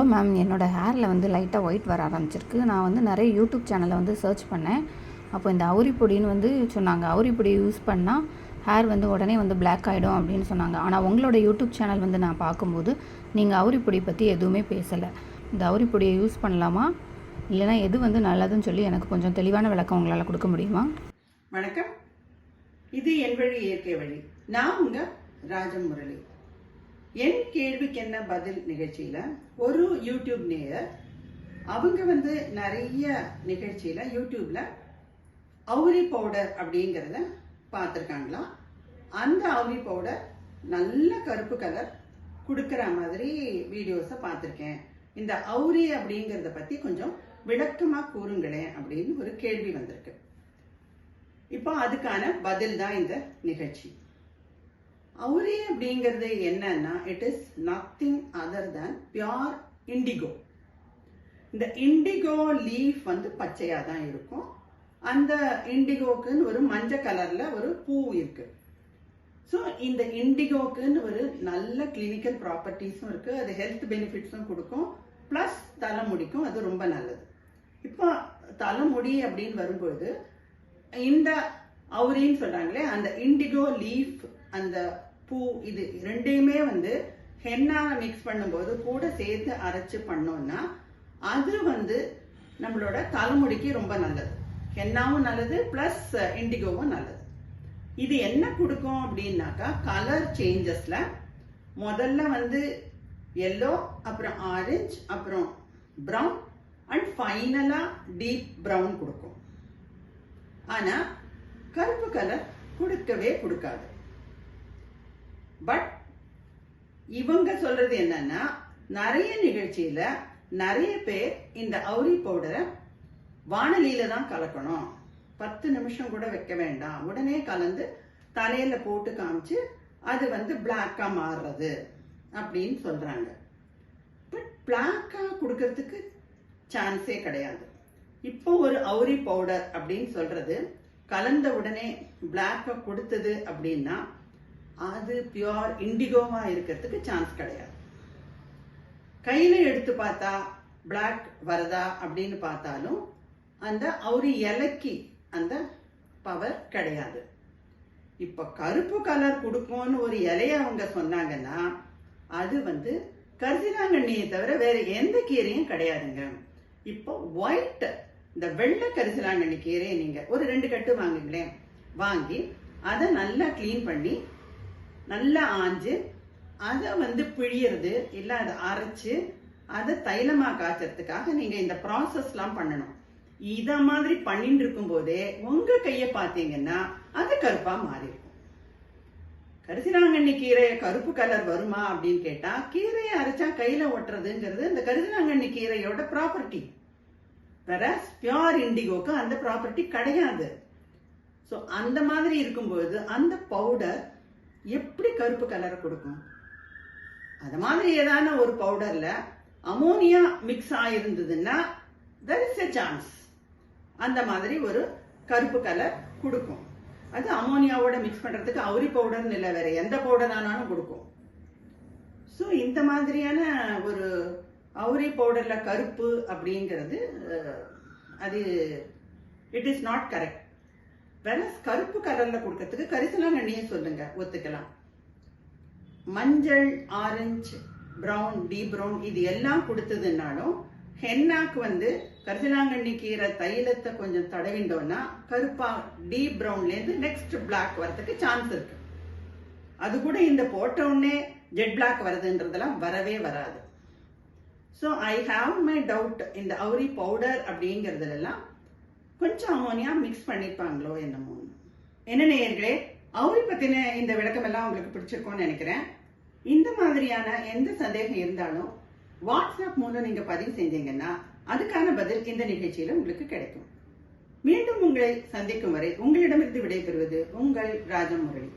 Hello ma'am என்னோடய ஹேரில் வந்து லைட்டாக ஒயிட் வர ஆரம்பிச்சிருக்கு. நான் வந்து நிறைய யூடியூப் சேனலை வந்து சர்ச் பண்ணேன். அப்போ இந்த அவுரிப்பொடின்னு வந்து சொன்னாங்க. அவுரிப்பொடி யூஸ் பண்ணால் ஹேர் வந்து உடனே வந்து பிளாக் ஆகிடும் அப்படின்னு சொன்னாங்க. ஆனால் உங்களோட யூடியூப் சேனல் வந்து நான் பார்க்கும்போது நீங்கள் அவுரிப்பொடி பற்றி எதுவுமே பேசலை. இந்த அவுரிப்பொடியை யூஸ் பண்ணலாமா? இல்லைனா எது வந்து நல்லதுன்னு சொல்லி எனக்கு கொஞ்சம் தெளிவான விளக்கம் உங்களால் கொடுக்க முடியுமா? வணக்கம். இது என் வழி இயற்கை வழி. நான் உங்கள் ராஜம் முரளி என் கேள்விக்கு என்ன பதில் நிகழ்ச்சியில? ஒரு யூடியூப் நேயர் அவங்க வந்து நிறைய நிகழ்ச்சியில யூடியூப்ல அவுரி பவுடர் அப்படிங்கிறத பார்த்துருக்காங்களா? அந்த அவுரி பவுடர் நல்ல கருப்பு கலர் கொடுக்குற மாதிரி வீடியோஸை பார்த்துருக்கேன். இந்த அவுரி அப்படிங்கிறத பத்தி கொஞ்சம் விளக்கமாக கூறுங்களேன் அப்படின்னு ஒரு கேள்வி வந்திருக்கு. இப்போ அதுக்கான பதில் தான் இந்த நிகழ்ச்சி. அவுரி அப்படிங்கிறது என்னன்னா it is nothing other than pure indigo இந்த இண்டிகோ லீஃப் வந்து பச்சையாக தான் இருக்கும். அந்த இண்டிகோக்குன்னு ஒரு மஞ்சள் கலரில் ஒரு பூ இருக்கு. ஸோ இந்த இண்டிகோக்குன்னு ஒரு நல்ல கிளினிக்கல் ப்ராப்பர்ட்டிஸும் இருக்கு. அது ஹெல்த் பெனிஃபிட்ஸும் கொடுக்கும். ப்ளஸ் தலைமுடிக்கும். அது ரொம்ப நல்லது. இப்போ தலைமுடி அப்படின்னு வரும்பொழுது இந்த அவுரின்னு சொல்றாங்களே அந்த இண்டிகோ லீஃப் அந்த பூ இது ரெண்டையுமே வந்து ஹென்னா மிக்ஸ் பண்ணும்போது கூட சேர்த்து அரைச்சு பண்ணோம்னா அது வந்து நம்மளோட தலைமுடிக்கு ரொம்ப நல்லது. ஹென்னாவும் நல்லது பிளஸ் இண்டிகோவும் நல்லது. இது என்ன கொடுக்கும் அப்படின்னாக்கா கலர் சேஞ்சஸ்ல முதல்ல வந்து எல்லோ அப்புறம் ஆரஞ்சு அப்புறம் ப்ரௌன் அண்ட் ஃபைனலா டீப் ப்ரௌன் கொடுக்கும். ஆனா கருப்பு கலர் கொடுக்கவே கொடுக்காது. பட் இவங்க சொல்றது என்னன்னா நிறைய நிகழ்ச்சியில நிறைய பேர் இந்த அவுரி பவுடரை வானலியில தான் கலக்கணும். பத்து நிமிஷம் கூட வைக்க வேண்டாம். உடனே கலந்து தலையில போட்டு காமிச்சு அது வந்து பிளாக்கா மாறுறது அப்படின்னு சொல்றாங்க. பட் பிளாக்கா கொடுக்கறதுக்கு சான்ஸே கிடையாது. இப்போ ஒரு அவுரி பவுடர் அப்படின்னு சொல்றது கலந்த உடனே பிளாக்கா கொடுத்தது அப்படின்னா அது பியோர் இண்டிகோவா இருக்கிறதுக்கு சான்ஸ் கிடையாது. கையில எடுத்து பார்த்தா பிளாக் வரதா அப்படின்னு பார்த்தாலும் அந்த அவுரி இலைக்கு அந்த பவர் கிடையாது. இப்ப கருப்பு கலர் கொடுக்கும்னு ஒரு இலைய அவங்க சொன்னாங்கன்னா அது வந்து கரிசலாங்கண்ணியை தவிர வேற எந்த கீரையும் கிடையாதுங்க. இப்போ ஒயிட் இந்த வெள்ளை கரிசலாங்கண்ணி கீரையை நீங்க ஒரு ரெண்டு கட்டு வாங்குங்களேன். வாங்கி அதை நல்லா க்ளீன் பண்ணி நல்லா ஆஞ்சு அதை வந்து பிழியறது இல்லை அதை அரைச்சு அதை தைலமாக காய்ச்சறதுக்காக நீங்கள் இந்த ப்ராசஸ்லாம் பண்ணணும். இதை மாதிரி பண்ணிட்டு இருக்கும் போதே உங்க கையை பார்த்தீங்கன்னா அது கருப்பா மாறிடும் இருக்கும் கீரையை கருப்பு கலர் வருமா அப்படின்னு கேட்டா கீரையை அரைச்சா கையில ஒட்டுறதுங்கிறது இந்த கரிசலாங்கண்ணி கீரையோட ப்ராப்பர்ட்டி வேற பியோர் இண்டிகோக்கு அந்த ப்ராப்பர்ட்டி கிடையாது. ஸோ அந்த மாதிரி இருக்கும்போது அந்த பவுடர் எப்படி கருப்பு கலரை கொடுக்கும்? அது மாதிரி ஏதான ஒரு பவுடர்ல அமோனியா மிக்ஸ் ஆயிருந்ததுன்னா தெர் இஸ் எ சான்ஸ் அந்த மாதிரி ஒரு கருப்பு கலர் கொடுக்கும். அது அமோனியாவோட மிக்ஸ் பண்றதுக்கு அவுரி பவுடர்னு இல்லை வேற எந்த பவுடர் ஆனாலும் கொடுக்கும். ஸோ இந்த மாதிரியான ஒரு அவுரி பவுடர்ல கருப்பு அப்படிங்கிறது அது இட் இஸ் நாட் கரெக்ட் பெனஸ் கருப்பு கலர்ல கொடுக்கறதுக்கு கரிசலாங்கண்ணியே சொல்லுங்க ஒத்துக்கலாம். மஞ்சள் ஆரஞ்சு ப்ரௌன் டீப் ப்ரௌன் இது எல்லாம் கொடுத்ததுனாலும் ஹென்னாக்கு வந்து கரிசலாங்கண்ணி கீரை தைலத்தை கொஞ்சம் தடவிண்டோம்னா கருப்பா டீப் ப்ரௌன்லேருந்து நெக்ஸ்ட் பிளாக் வரதுக்கு சான்ஸ் இருக்கு. அது கூட இந்த போட்ட உடனே ஜெட் பிளாக் வருதுன்றதெல்லாம் வரவே வராது. So I have my doubt இந்த அவுரி பவுடர் அப்படிங்கிறதுலாம் கொஞ்சம் அமோனியா மிக்ஸ் பண்ணிருப்பாங்களோ என்னமோ. என்ன நேயர்களே அவரை பத்தின இந்த விளக்கம் எல்லாம் உங்களுக்கு பிடிச்சிருக்கும்னு நினைக்கிறேன். இந்த மாதிரியான எந்த சந்தேகம் இருந்தாலும் வாட்ஸ்அப் மூலம் நீங்க பதிவு செஞ்சீங்கன்னா அதுக்கான பதில் இந்த நிகழ்ச்சியில உங்களுக்கு கிடைக்கும். மீண்டும் உங்களை சந்திக்கும் வரை உங்களிடமிருந்து விடைபெறுவது உங்கள் ராஜமுரளி.